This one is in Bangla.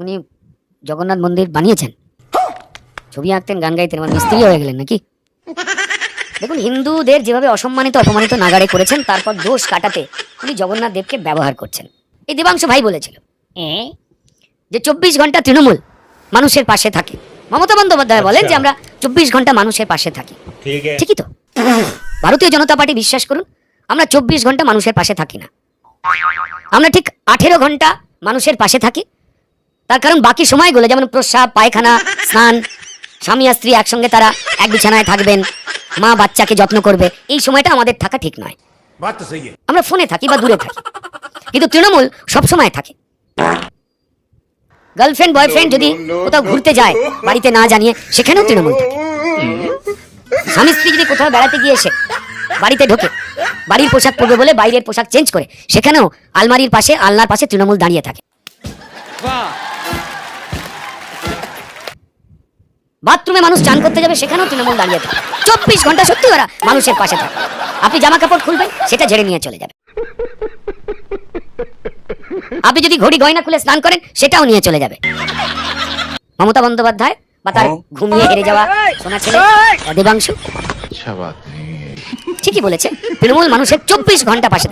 উনি জগন্নাথ মন্দির বানিয়েছেন। ছবি আঁকতেন গান গাইতেন আমার মিস্ত্রি হয়ে গেলেন নাকি? দেখুন হিন্দুদের যেভাবে অসম্মানিত অপমানিত নাগারে করেছেন তারপর দোষ কাটাতে উনি জগন্নাথ দেবকে ব্যবহার করছেন। এই দেবাংশ ভাই বলেছিল যে চব্বিশ ঘণ্টা তৃণমূল মানুষের পাশে থাকে। মমতা বন্দ্যোপাধ্যায় বলেন যে আচ্ছা। আমরা চব্বিশ ঘণ্টা মানুষের পাশে থাকি। ঠিকই তো। ভারতীয় জনতা পার্টি বিশ্বাস করুন আমরা চব্বিশ ঘণ্টা মানুষের পাশে থাকি না। আমরা ঠিক আঠেরো ঘণ্টা মানুষের পাশে থাকি। তার কারণ বাকি সময়গুলো যেমন প্রস্রাব পায়খানা স্নান স্বামী আর স্ত্রী একসঙ্গে তারা এক বিছানায় থাকবেন মা বাচ্চাকে যত্ন করবে এই সময়টা আমাদের থাকা ঠিক নয়। আমরা ফোনে থাকি বা দূরে থাকি কিন্তু তৃণমূল সবসময় থাকে। গার্লফ্রেন্ড বয়ফ্রেন্ড যদি কোথাও ঘুরতে যায় বাড়িতে না জানিয়ে সেখানেও তৃণমূল থাকে। স্বামী স্ত্রী যদি কোথাও বেড়াতে গিয়ে এসে বাড়িতে ঢোকে বাড়ির পোশাক পরবে বলে বাইরের পোশাক চেঞ্জ করে সেখানেও আলমারির পাশে আলনার পাশে তৃণমূল দাঁড়িয়ে থাকে। বাথরুমে মানুষ চান করতে যাবে সেখানেও তৃণমূল দাঁড়িয়ে থাকে। চব্বিশ ঘণ্টা সত্যি ওরা মানুষের পাশে থাকে। আপনি জামা কাপড় খুলবেন সেটা ঝেড়ে নিয়ে চলে যাবে। আপনি যদি ঘড়ি গয়না খুলে স্নান করেন সেটাও নিয়ে চলে যাবে। মমতা বন্দ্যোপাধ্যায় বা তার ঘুমিয়ে হেরে যাওয়া সোনা ছেলে অধিকাংশ ঠিকই বলেছে তৃণমূল মানুষের চব্বিশ ঘণ্টা পাশে থাকে।